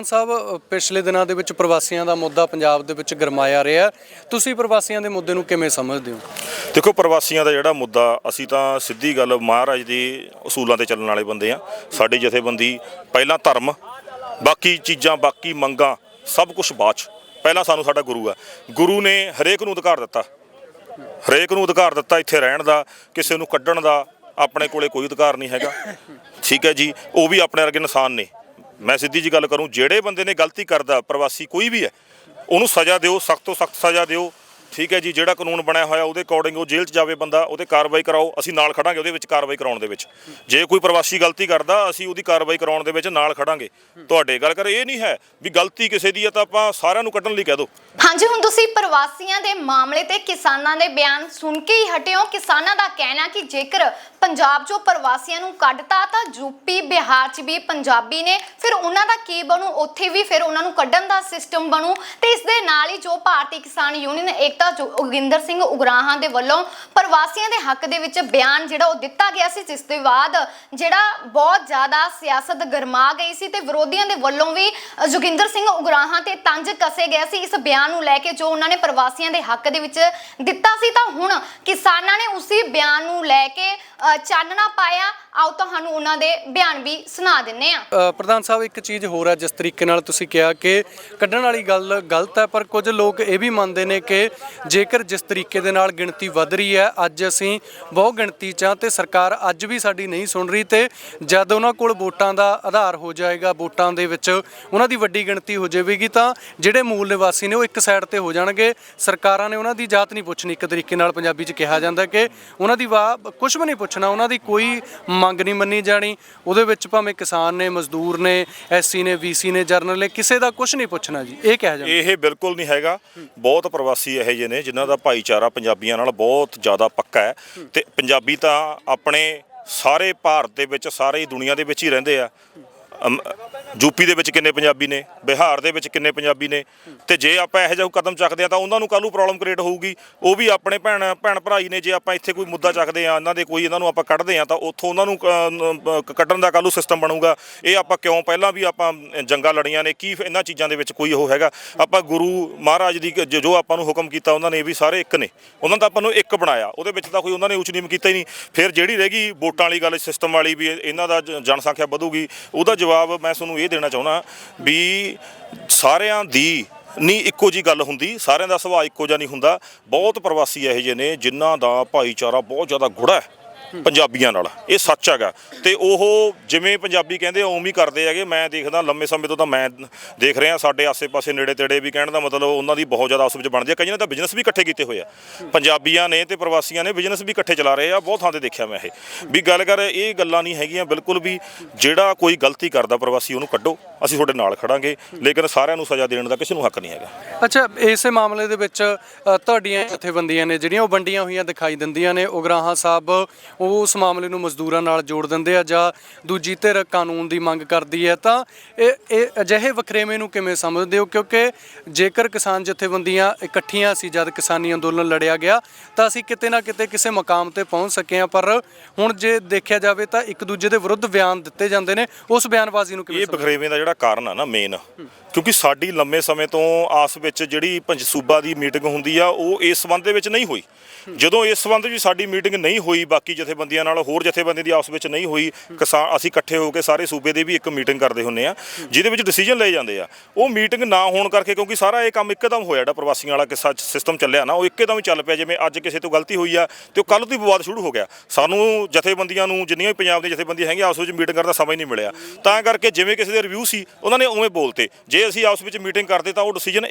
ਮਾਨ ਸਾਹਿਬ, ਪਿਛਲੇ ਦਿਨਾਂ ਦੇ ਵਿੱਚ ਪ੍ਰਵਾਸੀਆਂ ਦਾ ਮੁੱਦਾ ਪੰਜਾਬ ਦੇ ਵਿੱਚ ਗਰਮਾਇਆ ਰਿਹਾ ਤੁਸੀਂ ਪ੍ਰਵਾਸੀਆਂ ਦੇ ਮੁੱਦੇ ਨੂੰ ਕਿਵੇਂ ਸਮਝਦੇ ਹੋ? ਦੇਖੋ, ਪ੍ਰਵਾਸੀਆਂ ਦਾ ਜਿਹੜਾ ਮੁੱਦਾ, ਅਸੀਂ ਤਾਂ ਸਿੱਧੀ ਗੱਲ ਮਹਾਰਾਜ ਦੇ ਅਸੂਲਾਂ ਤੇ ਚੱਲਣ ਵਾਲੇ ਬੰਦੇ ਆ ਸਾਡੀ ਜਥੇਬੰਦੀ ਪਹਿਲਾਂ ਧਰਮ, ਬਾਕੀ ਚੀਜ਼ਾਂ, ਬਾਕੀ ਮੰਗਾਂ, ਸਭ ਕੁਝ ਬਾਅਦ 'ਚ। ਪਹਿਲਾਂ ਸਾਨੂੰ ਸਾਡਾ ਗੁਰੂ ਆ। ਗੁਰੂ ਨੇ ਹਰੇਕ ਨੂੰ ਅਧਿਕਾਰ ਦਿੱਤਾ। ਹਰੇਕ ਨੂੰ ਅਧਿਕਾਰ ਦਿੱਤਾ ਇੱਥੇ ਰਹਿਣ ਦਾ, ਕਿਸੇ ਨੂੰ ਕੱਢਣ ਦਾ, ਆਪਣੇ ਕੋਲੇ ਕੋਈ ਅਧਿਕਾਰ ਨਹੀਂ ਹੈਗਾ। ਠੀਕ ਹੈ ਜੀ, ਉਹ ਵੀ ਆਪਣੇ ਵਰਗੇ ਇਨਸਾਨ ਨੇ। ਮੈਂ ਸਿੱਧੀ ਜੀ ਗੱਲ ਕਰੂੰ, ਜਿਹੜੇ ਬੰਦੇ ਨੇ ਗਲਤੀ ਕਰਦਾ, ਪ੍ਰਵਾਸੀ ਕੋਈ ਵੀ ਹੈ, ਉਹਨੂੰ ਸਜ਼ਾ ਦਿਓ, ਸਖਤ ਤੋਂ ਸਖਤ ਸਜ਼ਾ ਦਿਓ ਠੀਕ ਹੈ ਜੀ, ਜਿਹੜਾ ਕਾਨੂੰਨ ਬਣਿਆ ਹੋਇਆ, ਉਹਦੇ ਅਕੋਰਡਿੰਗ ਉਹ ਜੇਲ੍ਹ 'ਚ ਜਾਵੇ ਬੰਦਾ ਉਹਦੇ ਕਾਰਵਾਈ ਕਰਾਓ, ਅਸੀਂ ਨਾਲ ਖੜਾਂਗੇ, ਉਹਦੇ ਵਿੱਚ ਕਾਰਵਾਈ ਕਰਾਉਣ ਦੇ ਵਿੱਚ। ਜੇ ਕੋਈ ਪ੍ਰਵਾਸੀ ਗਲਤੀ ਕਰਦਾ, ਅਸੀਂ ਉਹਦੀ ਕਾਰਵਾਈ ਕਰਾਉਣ ਦੇ ਵਿੱਚ ਨਾਲ ਖੜਾਂਗੇ। ਤੁਹਾਡੇ ਗੱਲ ਕਰ, ਇਹ ਨਹੀਂ ਹੈ ਵੀ ਗਲਤੀ ਕਿਸੇ ਦੀ ਹੈ, ਤਾਂ ਆਪਾਂ ਸਾਰਿਆਂ ਨੂੰ ਕੱਢਣ ਲਈ ਕਹਿ ਦਿਓ। ਹਾਂਜੀ, ਹੁਣ ਤੁਸੀਂ ਪ੍ਰਵਾਸੀਆਂ ਦੇ ਮਾਮਲੇ ਤੇ ਕਿਸਾਨਾਂ ਦੇ ਬਿਆਨ ਸੁਣ ਕੇ ਹੀ ਹਟਿਓ ਕਿਸਾਨਾਂ ਦਾ ਕਹਿਣਾ ਕਿ ਜੇਕਰ ਪੰਜਾਬ 'ਚੋਂ ਪ੍ਰਵਾਸੀਆਂ ਨੂੰ ਕੱਢਤਾ, ਤਾਂ ਯੂਪੀ ਬਿਹਾਰ 'ਚ ਵੀ ਪੰਜਾਬੀ ਨੇ। ਫਿਰ ਉਹਨਾਂ ਦਾ ਕੀ ਬਣੂ? ਉੱਥੇ ਵੀ ਫਿਰ ਉਹਨਾਂ ਨੂੰ ਕੱਢਣ ਦਾ ਸਿਸਟਮ ਬਣੂ। ਤੇ ਇਸ ਦੇ ਨਾਲ ਹੀ ਜੋ ਭਾਰਤੀ ਕਿਸਾਨ ਯੂਨੀਅਨ ਏਕਤਾ ਜੋਗਿੰਦਰ ਸਿੰਘ ਉਗਰਾਹਾਂ ਦੇ ਵੱਲੋਂ ਪ੍ਰਵਾਸੀਆਂ ਦੇ ਹੱਕ ਦੇ ਵਿੱਚ ਬਿਆਨ ਜਿਹੜਾ ਉਹ ਦਿੱਤਾ ਗਿਆ ਸੀ ਜਿਸ ਦੇ ਬਾਅਦ ਜਿਹੜਾ ਬਹੁਤ ਜ਼ਿਆਦਾ ਸਿਆਸਤ ਗਰਮਾ ਗਈ ਸੀ ਤੇ ਵਿਰੋਧੀਆਂ ਦੇ ਵੱਲੋਂ ਵੀ ਜੋਗਿੰਦਰ ਸਿੰਘ ਉਗਰਾਹਾਂ ਤੇ ਤੰਜ ਕਸੇ ਗਏ ਸੀ ਇਸ ਬਿਆਨ ਨੂੰ ਲੈ ਕੇ ਜੋ ਉਹਨਾਂ ਨੇ ਪ੍ਰਵਾਸੀਆਂ ਦੇ ਹੱਕ ਦੇ ਵਿੱਚ ਦਿੱਤਾ ਸੀ। ਤਾਂ ਹੁਣ ਕਿਸਾਨਾਂ ਨੇ ਉਸੇ ਬਿਆਨ ਨੂੰ ਲੈ ਕੇ ਅ, ਚਾਨਣਾ ਪਾਇਆ। ਆਓ ਤੁਹਾਨੂੰ ਉਹਨਾਂ ਦੇ ਬਿਆਨ ਵੀ ਸੁਣਾ ਦਿੰਨੇ ਆ। ਪ੍ਰਧਾਨ ਸਾਹਿਬ, ਇੱਕ ਚੀਜ਼ ਹੋਰ ਹੈ, ਜਿਸ ਤਰੀਕੇ ਨਾਲ ਤੁਸੀਂ ਕਿਹਾ ਕਿ ਕੱਢਣ ਵਾਲੀ ਗੱਲ ਗਲਤ ਹੈ, ਪਰ ਕੁਝ ਲੋਕ ਇਹ ਵੀ ਮੰਨਦੇ ਨੇ ਕਿ ਜੇਕਰ ਜਿਸ ਤਰੀਕੇ ਦੇ ਨਾਲ ਗਿਣਤੀ ਵੱਧ ਰਹੀ ਹੈ, ਅੱਜ ਅਸੀਂ ਬਹੁ ਗਿਣਤੀ ਚ ਹਾਂ ਤੇ ਸਰਕਾਰ ਅੱਜ ਵੀ ਸਾਡੀ ਨਹੀਂ ਸੁਣ ਰਹੀ ਤੇ ਜਦ ਉਹਨਾਂ ਕੋਲ ਵੋਟਾਂ ਦਾ ਆਧਾਰ ਹੋ ਜਾਏਗਾ, ਵੋਟਾਂ ਦੇ ਵਿੱਚ ਉਹਨਾਂ ਦੀ ਵੱਡੀ ਗਿਣਤੀ ਹੋ ਜਾਵੇਗੀ, ਤਾਂ ਜਿਹੜੇ ਮੂਲ ਨਿਵਾਸੀ ਨੇ ਉਹ ਇੱਕ ਸਾਈਡ ਤੇ ਹੋ ਜਾਣਗੇ। ਸਰਕਾਰਾਂ ਨੇ ਉਹਨਾਂ ਦੀ ਜਾਤ ਨਹੀਂ ਪੁੱਛਣੀ, ਇੱਕ ਤਰੀਕੇ ਨਾਲ ਪੰਜਾਬੀ ਚ ਕਿਹਾ ਜਾਂਦਾ ਕਿ ਉਹਨਾਂ ਦੀ ਵਾਹ ਕੁਝ ਵੀ ਨਹੀਂ ਪੁੱਛਣਾ, ਉਹਨਾਂ ਦੀ ਕੋਈ ਮੰਗ ਨਹੀਂ ਮੰਨੀ ਜਾਣੀ। ਉਹਦੇ ਵਿੱਚ ਭਾਵੇਂ ਕਿਸਾਨ ਨੇ, ਮਜ਼ਦੂਰ ਨੇ, ਐਸਸੀ ਨੇ, ਵੀਸੀ ਨੇ ਜਰਨਲ ਨੇ, ਕਿਸੇ ਦਾ ਕੁਝ ਨਹੀਂ ਪੁੱਛਣਾ ਜੀ। ਇਹ ਕਿਹਾ ਜਾਂਦਾ। ਇਹ ਬਿਲਕੁਲ ਨਹੀਂ ਹੈਗਾ। ਬਹੁਤ ਪ੍ਰਵਾਸੀ ਇਹੋ ਜਿਹੇ ਨੇ, ਜਿਨ੍ਹਾਂ ਦਾ ਭਾਈਚਾਰਾ ਪੰਜਾਬੀਆਂ ਨਾਲ ਬਹੁਤ ਜ਼ਿਆਦਾ ਪੱਕਾ ਹੈ। ਤੇ ਪੰਜਾਬੀ ਤਾਂ ਆਪਣੇ ਸਾਰੇ ਭਾਰਤ ਦੇ ਵਿੱਚ, ਸਾਰੇ ਹੀ ਦੁਨੀਆ ਦੇ ਵਿੱਚ ਹੀ ਰਹਿੰਦੇ ਆ। ਯੂਪੀ ਦੇ ਵਿੱਚ ਕਿੰਨੇ ਪੰਜਾਬੀ ਨੇ, ਬਿਹਾਰ ਦੇ ਵਿੱਚ ਕਿੰਨੇ ਪੰਜਾਬੀ ਨੇ, ਤੇ ਜੇ ਆਪਾਂ ਇਹੋ ਜਿਹਾ ਕਦਮ ਚੱਕਦੇ ਆ ਤਾਂ ਉਹਨਾਂ ਨੂੰ ਕੱਲ੍ਹ ਨੂੰ ਪ੍ਰੋਬਲਮ ਕ੍ਰੀਏਟ ਹੋਊਗੀ? ਉਹ ਵੀ ਆਪਣੇ ਭੈਣ ਭੈਣ ਭਰਾਈ ਨੇ ਜੇ ਆਪਾਂ ਇੱਥੇ ਕੋਈ ਮੁੱਦਾ ਚੱਕਦੇ ਆ ਇਹਨਾਂ ਦੇ ਕੋਈ ਇਹਨਾਂ ਨੂੰ ਆਪਾਂ ਕੱਢਦੇ ਆ ਤਾਂ ਉੱਥੋਂ ਉਹਨਾਂ ਨੂੰ ਕੱਢਣ ਦਾ ਕੱਲ੍ਹ ਨੂੰ ਸਿਸਟਮ ਬਣੂਗਾ? ਇਹ ਆਪਾਂ ਕਿਉਂ ਪਹਿਲਾਂ ਵੀ ਆਪਾਂ ਜੰਗਾਂ ਲੜੀਆਂ ਨੇ, ਕੀ ਇਹਨਾਂ ਚੀਜ਼ਾਂ ਦੇ ਵਿੱਚ ਕੋਈ ਉਹ ਹੈਗਾ? ਆਪਾਂ ਗੁਰੂ ਮਹਾਰਾਜ ਦੀ ਜੋ ਜੋ ਆਪਾਂ ਨੂੰ ਹੁਕਮ ਕੀਤਾ, ਉਹਨਾਂ ਨੇ ਇਹ ਵੀ ਸਾਰੇ ਇੱਕ ਨੇ। ਉਹਨਾਂ ਦਾ ਆਪਾਂ ਨੂੰ ਇੱਕ ਬਣਾਇਆ। ਉਹਦੇ ਵਿੱਚ ਤਾਂ ਕੋਈ ਉਹਨਾਂ ਨੇ ਉੱਚ ਨੀਮ ਕੀਤਾ ਹੀ ਨਹੀਂ। ਫਿਰ ਜਿਹੜੀ ਰਹਿ ਗਈ ਵੋਟਾਂ ਵਾਲੀ ਗੱਲ ਸਿਸਟਮ ਵਾਲੀ ਵੀ ਇਹਨਾਂ ਦਾ ਜਨਸੰਖਿਆ ਵਧੂਗੀ, ਉਹਦਾ ਜਵਾਬ ਮੈਂ ਤੁਹਾਨੂੰ ਇਹ ਦੇਣਾ ਚਾਹੁੰਦਾ ਵੀ ਸਾਰਿਆਂ ਦੀ ਨਹੀਂ, ਇੱਕੋ ਜੀ ਗੱਲ ਹੁੰਦੀ। ਸਾਰਿਆਂ ਦਾ ਸੁਭਾਅ ਇੱਕੋ ਜਿਹਾ ਨਹੀਂ ਹੁੰਦਾ। ਬਹੁਤ ਪ੍ਰਵਾਸੀ ਇਹੋ ਜਿਹੇ ਨੇ ਜਿਨ੍ਹਾਂ ਦਾ ਭਾਈਚਾਰਾ ਬਹੁਤ ਜ਼ਿਆਦਾ ਗੂੜਾ ਹੈ। ਪੰਜਾਬੀਆਂ ਨਾਲ, ਇਹ ਸੱਚ ਹੈਗਾ। ਤੇ ਉਹ ਜਿਵੇਂ ਪੰਜਾਬੀ ਕਹਿੰਦੇ ਉਵੇਂ ਹੀ ਕਰਦੇ ਹੈਗੇ। ਮੈਂ ਦੇਖਦਾ ਲੰਮੇ ਸਮੇਂ ਤੋਂ ਤਾਂ ਮੈਂ ਦੇਖ ਰਿਹਾ, ਸਾਡੇ ਆਸੇ-ਪਾਸੇ ਨੇੜੇ ਤੇੜੇ ਵੀ ਕਹਿਣ ਦਾ ਮਤਲਬ ਉਹਨਾਂ ਦੀ ਬਹੁਤ ਜ਼ਿਆਦਾ ਆਪਸ ਵਿੱਚ ਬਣਦੀ ਹੈ। ਕਈਆਂ ਨੇ ਤਾਂ ਬਿਜ਼ਨਸ ਵੀ ਇਕੱਠੇ ਕੀਤੇ ਹੋਏ ਆ। ਪੰਜਾਬੀਆਂ ਨੇ ਤੇ ਪ੍ਰਵਾਸੀਆਂ ਨੇ ਬਿਜ਼ਨਸ ਵੀ ਇਕੱਠੇ ਚਲਾ ਰਹੇ ਆ, ਬਹੁਤ ਥਾਂ ਤੇ ਦੇਖਿਆ ਮੈਂ ਇਹ। ਵੀ ਗੱਲ ਕਰ, ਇਹ ਗੱਲਾਂ ਨਹੀਂ ਹੈਗੀਆਂ, ਬਿਲਕੁਲ ਵੀ ਜਿਹੜਾ ਕੋਈ ਗਲਤੀ ਕਰਦਾ ਪ੍ਰਵਾਸੀ, ਉਹਨੂੰ ਕੱਢੋ। ਅਸੀਂ ਤੁਹਾਡੇ ਨਾਲ ਖੜਾਂਗੇ, ਲੇਕਿਨ ਸਾਰਿਆਂ ਨੂੰ ਸਜ਼ਾ ਦੇਣ ਦਾ ਕਿਸੇ ਨੂੰ ਹੱਕ ਨਹੀਂ ਹੈਗਾ। ਅੱਛਾ, ਇਸੇ ਮਾਮਲੇ ਦੇ ਵਿੱਚ ਤੁਹਾਡੀਆਂ ਜਥੇਬੰਦੀਆਂ ਨੇ ਜਿਹੜੀਆਂ ਉਹ ਵੰਡੀਆਂ ਹੋਈਆਂ ਦਿਖਾਈ ਦਿੰਦੀਆਂ ਨੇ। ਉਗਰਾਹਾਂ ਸਾਹਿਬ ਉਹ ਉਸ ਮਾਮਲੇ ਨੂੰ ਮਜ਼ਦੂਰਾਂ ਨਾਲ ਜੋੜ ਦਿੰਦੇ ਆ ਜਾਂ ਦੂਜੀ ਧਿਰ ਕਾਨੂੰਨ ਦੀ ਮੰਗ ਕਰਦੀ ਹੈ ਤਾਂ ਇਹ ਇਹ ਅਜਿਹੇ ਵਖਰੇਵੇਂ ਨੂੰ ਕਿਵੇਂ ਸਮਝਦੇ ਹੋ? ਕਿਉਂਕਿ ਜੇਕਰ ਕਿਸਾਨ ਜਥੇਬੰਦੀਆਂ ਇਕੱਠੀਆਂ ਸੀ ਜਦ ਕਿਸਾਨੀ ਅੰਦੋਲਨ ਲੜਿਆ ਗਿਆ ਤਾਂ ਅਸੀਂ ਕਿਤੇ ਨਾ ਕਿਤੇ ਕਿਸੇ ਮਕਾਮ ਤੇ ਪਹੁੰਚ ਸਕੇ ਹਾਂ ਪਰ ਹੁਣ ਜੇ ਦੇਖਿਆ ਜਾਵੇ ਤਾਂ ਇੱਕ ਦੂਜੇ ਦੇ ਵਿਰੁੱਧ ਬਿਆਨ ਦਿੱਤੇ ਜਾਂਦੇ ਨੇ ਉਸ ਬਿਆਨਬਾਜ਼ੀ ਨੂੰ ਕਿਵੇਂ ਇਹ ਬਖਰੇਵੇਂ ਦਾ ਜਿਹੜਾ ਕਾਰਨ ਆ ਨਾ ਮੇਨ ਕਿਉਂਕਿ ਸਾਡੀ ਲੰਮੇ ਸਮੇਂ ਤੋਂ ਆਸ ਵਿੱਚ ਜਿਹੜੀ ਪੰਜ ਸੂਬਾ ਦੀ ਮੀਟਿੰਗ ਹੁੰਦੀ ਆ ਉਹ ਇਸ ਸੰਬੰਧ ਦੇ ਵਿੱਚ ਨਹੀਂ ਹੋਈ। ਜਦੋਂ ਇਸ ਸੰਬੰਧ ਵਿੱਚ ਸਾਡੀ ਮੀਟਿੰਗ ਨਹੀਂ ਹੋਈ ਬਾਕੀ ਜਥੇਬੰਦੀਆਂ ਨਾਲ ਹੋਰ ਜਥੇਬੰਦੀਆਂ ਦੀ ਆਪਸ ਵਿੱਚ ਨਹੀਂ ਹੋਈ ਕਿਸਾਨ ਅਸੀਂ ਇਕੱਠੇ ਹੋ ਕੇ ਸਾਰੇ ਸੂਬੇ ਦੇ ਵੀ ਇੱਕ ਮੀਟਿੰਗ ਕਰਦੇ ਹੁੰਨੇ ਆ, ਜਿਹਦੇ ਵਿੱਚ ਡਿਸੀਜਨ ਲਏ ਜਾਂਦੇ ਆ। ਉਹ ਮੀਟਿੰਗ ਨਾ ਹੋਣ ਕਰਕੇ ਕਿਉਂਕਿ ਸਾਰਾ ਇਹ ਕੰਮ ਇੱਕਦਮ ਹੋਇਆ ਜਿਹੜਾ ਪ੍ਰਵਾਸੀਆਂ ਵਾਲਾ ਕਿਸਾ ਸਿਸਟਮ ਚੱਲਿਆ ਨਾ, ਉਹ ਇੱਕਦਮ ਹੀ ਚੱਲ ਪਿਆ, ਜਿਵੇਂ ਅੱਜ ਕਿਸੇ ਤੋਂ ਗਲਤੀ ਹੋਈ ਆ ਤੇ ਉਹ ਕੱਲ ਤੋਂ ਹੀ ਵਿਵਾਦ ਸ਼ੁਰੂ ਹੋ ਗਿਆ। ਸਾਨੂੰ ਜਥੇਬੰਦੀਆਂ ਨੂੰ ਜਿੰਨੀਆਂ ਵੀ ਪੰਜਾਬ ਦੀਆਂ ਜਥੇਬੰਦੀਆਂ ਹੈਗੀਆਂ, ਆਪਸ ਵਿੱਚ ਮੀਟਿੰਗ ਕਰਨ ਦਾ ਸਮਾਂ ਹੀ ਨਹੀਂ ਮਿਲਿਆ। ਤਾਂ ਕਰਕੇ ਜਿਵੇਂ ਕਿਸੇ ਦੇ ਰਿਵਿਊ ਸੀ, ਉਹਨਾਂ ਨੇ ਉਵੇਂ ਬੋਲਤੇ। ਜੇ ਅਸੀਂ ਆਪਸ ਵਿੱਚ ਮੀਟਿੰਗ ਕਰਦੇ ਤਾਂ ਉਹ ਡਿਸੀਜਨ